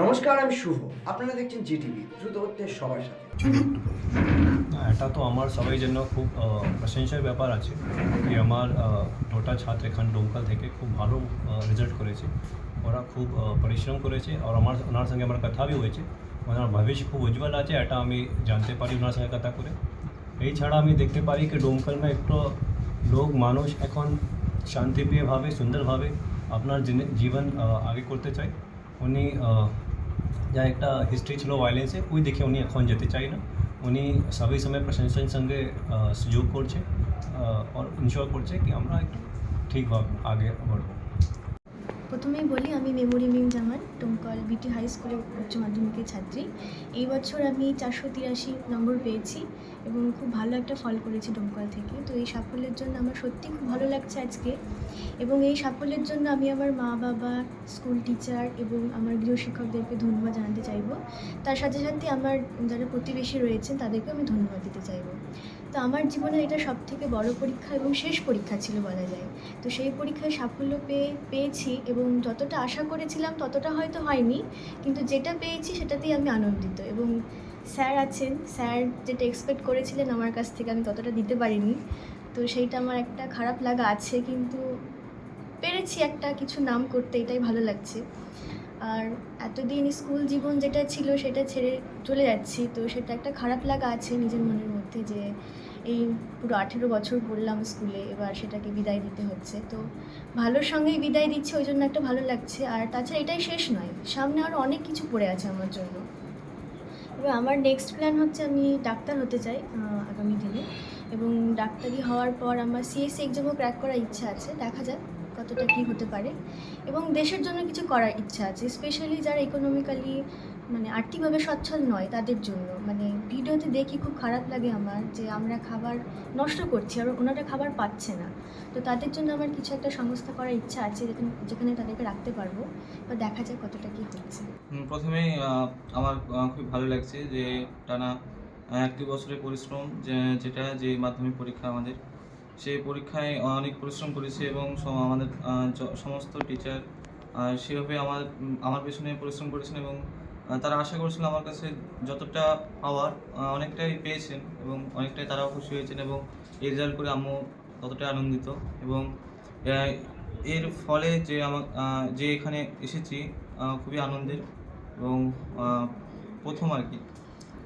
নমস্কার, আমি শুভ। আপনারা দেখছেন জিটিভি, দ্রুত হচ্ছে সবার সাথে। এটা তো আমার সবাই জন্য খুব প্রশংসার ব্যাপার আছে। যে আমার দুটা ছাত্র এখান ডোমকাল থেকে খুব ভালো রেজাল্ট করেছে। ওরা খুব পরিশ্রম করেছে আর আমার, ওনার সঙ্গে আমার কথাও হয়েছে। ওনার ভবিষ্য খুব উজ্জ্বল আছে, এটা আমি জানতে পারি ওনার সঙ্গে কথা করে। এই ছাড়া আমি দেখতে পারি কি ডোমকালমে একটু লোক, মানুষ এখন শান্তিপ্রিয়ভাবে, সুন্দরভাবে আপনার জীবন আগে করতে চায়। উনি যা একটা হিস্ট্রি ছিল ভায়োলেন্সে ওই দেখে উনি এখন যেতে চাই না উনি সবই সময় প্রশাসনের সঙ্গে সুযোগ করছে আর ইনশোর করছে কি আমরা একটু ঠিকভাবে আগে বাড়বো প্রথমেই বলি, আমি মেমোরি মিম জামান, টমকল বিটি হাই স্কুলের উচ্চ মাধ্যমিকের ছাত্রী। এই বছর আমি চারশো তিরাশি নম্বর পেয়েছি এবং খুব ভালো একটা ফল করেছি ডোমকল থেকে। তো এই সাফল্যের জন্য আমার সত্যি খুব ভালো লাগছে আজকে। এবং এই সাফল্যের জন্য আমি আমার মা, বাবা, স্কুল টিচার এবং আমার গৃহশিক্ষকদেরকে ধন্যবাদ জানাতে চাইব। তার সাথে সাথে আমার যারা প্রতিবেশী রয়েছেন তাদেরকে আমি ধন্যবাদ দিতে চাইব। তো আমার জীবনে এটা সব থেকে বড় পরীক্ষা এবং শেষ পরীক্ষা ছিল বলা যায়। তো সেই পরীক্ষায় সাফল্য পেয়ে, পেয়েছি এবং যতটা আশা করেছিলাম ততটা হয়তো হয়নি, কিন্তু যেটা পেয়েছি সেটাতেই আমি আনন্দিত এবং স্যার আছেন, স্যার যেটা এক্সপেক্ট করেছিলেন আমার কাছ থেকে আমি ততটা দিতে পারিনি। তো সেইটা আমার একটা খারাপ লাগা আছে, কিন্তু পেরেছি একটা কিছু নাম করতে, এটাই ভালো লাগছে। আর এতদিন স্কুল জীবন যেটা ছিল সেটা ছেড়ে চলে যাচ্ছি। তো সেটা একটা খারাপ লাগা আছে নিজের মনের মধ্যে যে এই পুরো আঠেরো বছর পড়লাম স্কুলে, এবার সেটাকে বিদায় দিতে হচ্ছে। তো ভালোর সঙ্গেই বিদায় দিচ্ছে, ওই জন্য একটা ভালো লাগছে। আর তাছাড়া এটাই শেষ নয়, সামনে আরও অনেক কিছু পড়ে আছে আমার জন্য। এবার আমার নেক্সট প্ল্যান হচ্ছে আমি ডাক্তার হতে চাই আগামী দিনে। এবং ডাক্তারি হওয়ার পর আমার সিএসসি এক্সামও ক্র্যাক করার ইচ্ছা আছে, দেখা যাক। কতটা কী হতে পারে? এবং দেশের জন্য কিছু করার ইচ্ছা আছে স্পেশালি যারা ইকোনমিক্যালি মানে আর্থিকভাবে সচ্ছল নয় তাদের জন্য। মানে ভিডিওতে দেখি খুব খারাপ লাগে আমার যে আমরা খাবার নষ্ট করছি আর ওনারা খাবার পাচ্ছে না। তো তাদের জন্য আমার কিছু একটা সংস্থা করার ইচ্ছা আছে যেখানে যেখানে তাদেরকে রাখতে পারব বা দেখা যায় কতটা কী হচ্ছে। প্রথমেই আমার খুব ভালো লাগছে যে টানা একটি বছরের পরিশ্রম যেটা যে মাধ্যমিক পরীক্ষা আমাদের সেই পরীক্ষায় অনেক পরিশ্রম করেছে এবং আমাদের সমস্ত টিচার সেভাবে আমার আমার পেছনে পরিশ্রম করেছেন এবং তারা আশা করেছিল আমার কাছে যতটা পাওয়ার অনেকটাই পেয়েছেন এবং অনেকটাই তারাও খুশি হয়েছেন এবং এই রেজাল্ট করে আমিও ততটাই আনন্দিত এবং এর ফলে যে আমার যে এখানে এসেছি খুবই আনন্দের এবং প্রথম আর কি।